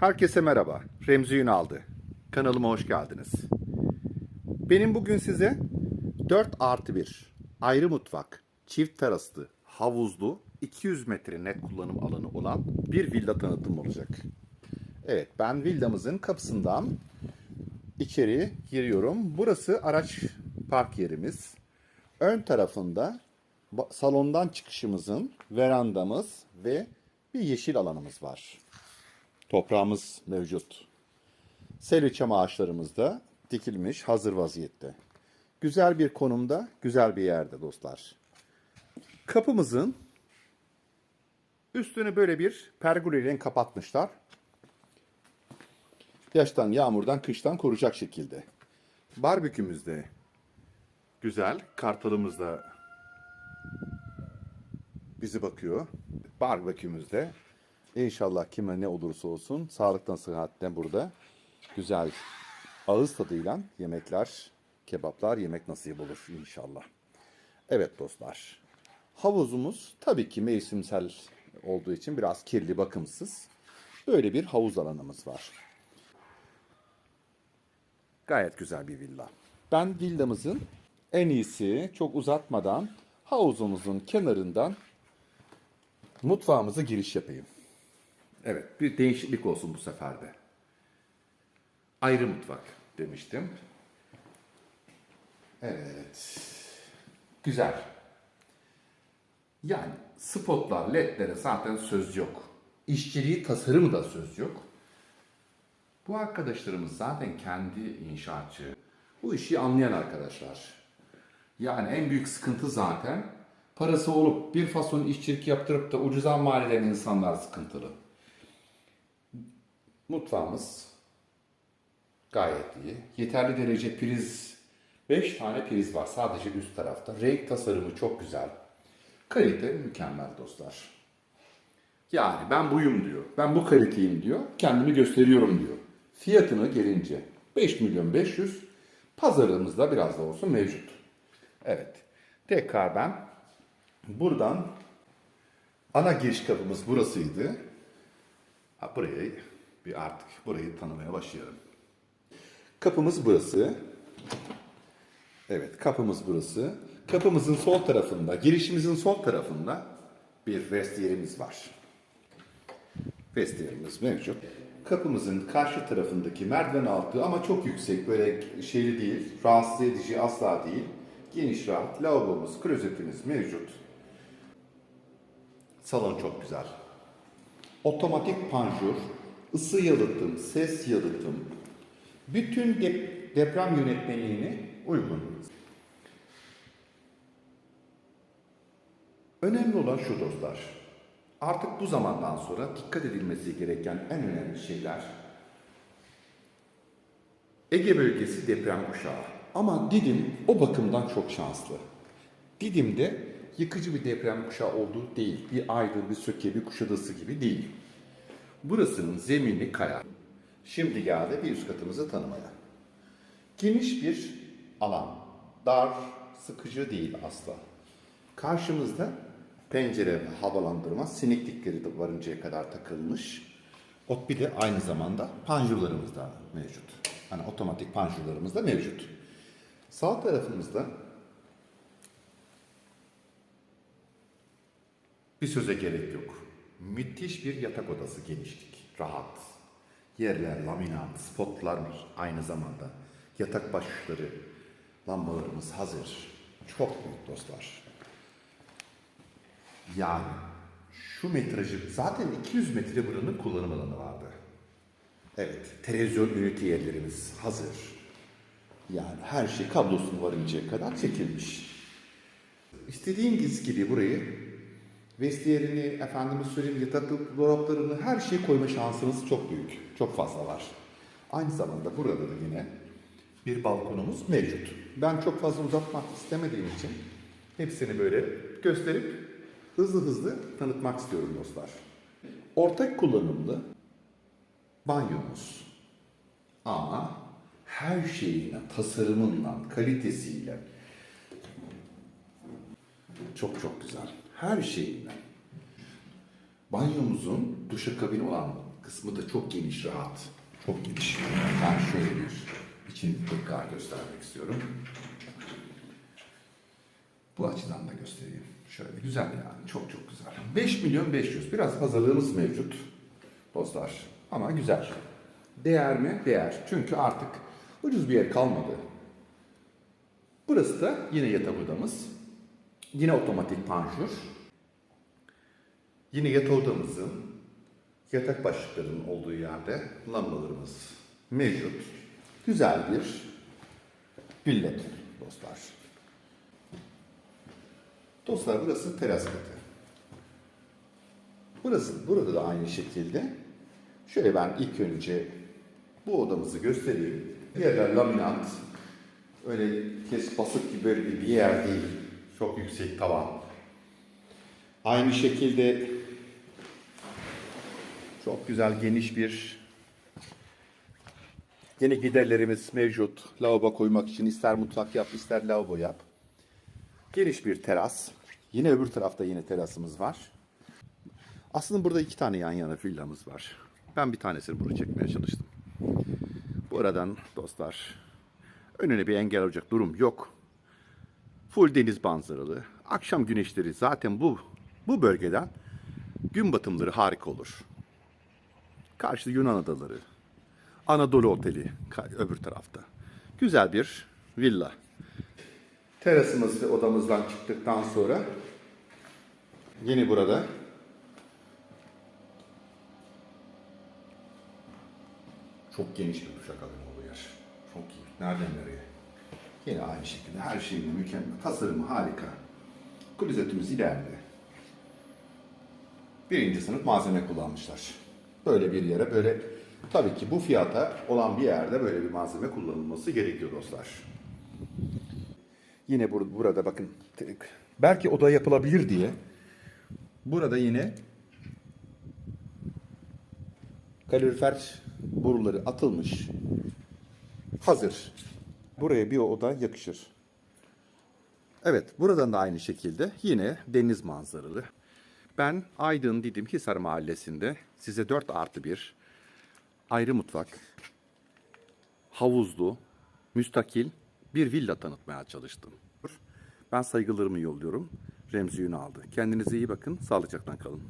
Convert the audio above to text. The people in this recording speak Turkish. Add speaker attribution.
Speaker 1: Herkese merhaba. Remzi Ünal'dı. Kanalıma hoş geldiniz. Benim bugün size 4 artı 1 ayrı mutfak, çift teraslı, havuzlu, 200 metre net kullanım alanı olan bir villa tanıtım olacak. Evet ben villamızın kapısından içeri giriyorum. Burası araç park yerimiz. Ön tarafında salondan çıkışımızın verandamız ve bir yeşil alanımız var. Toprağımız mevcut. Selvi çam ağaçlarımız da dikilmiş hazır vaziyette. Güzel bir konumda, güzel bir yerde dostlar. Kapımızın üstünü böyle bir pergoleyle kapatmışlar. Yaştan, yağmurdan, kıştan koruyacak şekilde. Barbekümüz de güzel. Kartalımız da bizi bakıyor. Barbekümüz de İnşallah kime ne olursa olsun sağlıktan sıhhatten burada güzel ağız tadıyla yemekler, kebaplar yemek nasip olur inşallah. Evet dostlar. Havuzumuz tabii ki mevsimsel olduğu için biraz kirli, bakımsız. Böyle bir havuz alanımız var. Gayet güzel bir villa. Ben villamızın en iyisi çok uzatmadan havuzumuzun kenarından mutfağımıza giriş yapayım. Evet, bir değişiklik olsun bu sefer de. Ayrı mutfak demiştim. Evet. Güzel. Yani spotlar, ledlere zaten söz yok. İşçiliği, tasarımı da söz yok. Bu arkadaşlarımız zaten kendi inşaatçı. Bu işi anlayan arkadaşlar. Yani en büyük sıkıntı zaten parası olup bir fason işçilik yaptırıp da ucuza mal eden insanlar sıkıntılı. Mutfağımız gayet iyi. Yeterli derece priz, 5 tane priz var sadece üst tarafta. Renk tasarımı çok güzel. Kalite mükemmel dostlar. Yani ben buyum diyor. Ben bu kaliteyim diyor. Kendimi gösteriyorum diyor. Fiyatını gelince 5 milyon 500 pazarımızda biraz da olsun mevcut. Evet. Tekrar ben buradan ana giriş kapımız burasıydı. Ha, burayı bir artık burayı tanımaya başlayalım. Kapımız burası. Evet, kapımız burası. Kapımızın sol tarafında, girişimizin sol tarafında bir vestiyerimiz var. Vestiyerimiz mevcut. Kapımızın karşı tarafındaki merdiven altı ama çok yüksek, böyle şeyli değil, rahatsız edici asla değil. Geniş rahat, lavabomuz, klozetimiz mevcut. Salon çok güzel. Otomatik panjur, ısı yalıtım, ses yalıtım, bütün dep- deprem yönetmeliğine uygun. Önemli olan şu dostlar. Artık bu zamandan sonra dikkat edilmesi gereken en önemli şeyler Ege bölgesi deprem kuşağı. Ama Didim o bakımdan çok şanslı. Didim'de yıkıcı bir deprem kuşağı olduğu değil. Bir Aydın, bir Söke, bir Kuşadası gibi değil. Burasının zemini kaya. Şimdi geldi bir üst katımızı tanımaya. Geniş bir alan. Dar, sıkıcı değil asla. Karşımızda pencere ve havalandırma sineklikleri de varıncaya kadar takılmış. Ot bir de aynı zamanda panjurlarımız da mevcut. Hani otomatik panjurlarımız da mevcut. Sağ tarafımızda bir söze gerek yok. Müthiş bir yatak odası genişlik, rahat. Yerler laminat, spotlar aynı zamanda. Yatak başlıkları, lambalarımız hazır. Çok büyük dostlar. Yani şu metrajı zaten 200 metre buranın kullanım alanı vardı. Evet, televizyon ünite yerlerimiz hazır. Yani her şey kablosunu varıncaya kadar çekilmiş. İstediğiniz gibi burayı vestiyerini, efendime söyleyeyim yatak dolaplarını her şey koyma şansınız çok büyük. Çok fazla var. Aynı zamanda burada da yine bir balkonumuz mevcut. Ben çok fazla uzatmak istemediğim için hepsini böyle gösterip hızlı hızlı tanıtmak istiyorum dostlar. Ortak kullanımlı banyomuz. Ama her şeyiyle, tasarımından, kalitesiyle çok çok güzel. Her şeyinden. Banyomuzun duşakabini olan kısmı da çok geniş, rahat. Çok geniş. Ben şöyle bir için tekrar göstermek istiyorum. Bu açıdan da göstereyim. Şöyle güzel yani. Çok çok güzel. 5 milyon 500. Biraz pazarlığımız mevcut dostlar. Ama güzel. Değer mi? Değer. Çünkü artık ucuz bir yer kalmadı. Burası da yine yatak odamız. Yine otomatik panjur. Yine yatak odamızın yatak başlıklarının olduğu yerde lambalarımız mevcut. Güzel bir villa dostlar. Dostlar burası teras katı. Burası, burada da aynı şekilde. Şöyle ben ilk önce bu odamızı göstereyim. Yerler laminat. Öyle kes basık gibi böyle bir yer değil. Çok yüksek tavan. Aynı şekilde çok güzel geniş bir yine giderlerimiz mevcut. Lavabo koymak için ister mutfak yap ister lavabo yap. Geniş bir teras. Yine öbür tarafta yine terasımız var. Aslında burada iki tane yan yana villamız var. Ben bir tanesini buraya çekmeye çalıştım. Bu aradan dostlar önüne bir engel olacak durum yok. Full deniz manzaralı. Akşam güneşleri zaten bu bu bölgeden gün batımları harika olur. Karşıda Yunan adaları. Anadolu Oteli öbür tarafta. Güzel bir villa. Terasımız ve odamızdan çıktıktan sonra yine burada çok geniş bir duşak alımı yer. Çok iyi. Nereden nereye? Yine aynı şekilde her şeyin mükemmel. Tasarımı harika. Klozetimiz ileride. Birinci sınıf malzeme kullanmışlar. Böyle bir yere böyle tabii ki bu fiyata olan bir yerde böyle bir malzeme kullanılması gerekiyor dostlar. Yine bur- burada bakın belki oda yapılabilir diye burada yine kalorifer boruları atılmış. Hazır. Buraya bir oda yakışır. Evet, buradan da aynı şekilde yine deniz manzaralı. Ben Aydın Didim Hisar Mahallesi'nde size 4 artı 1 ayrı mutfak, havuzlu, müstakil bir villa tanıtmaya çalıştım. Ben saygılarımı yolluyorum. Remzi Ünal'dı. Kendinize iyi bakın, sağlıcakla kalın.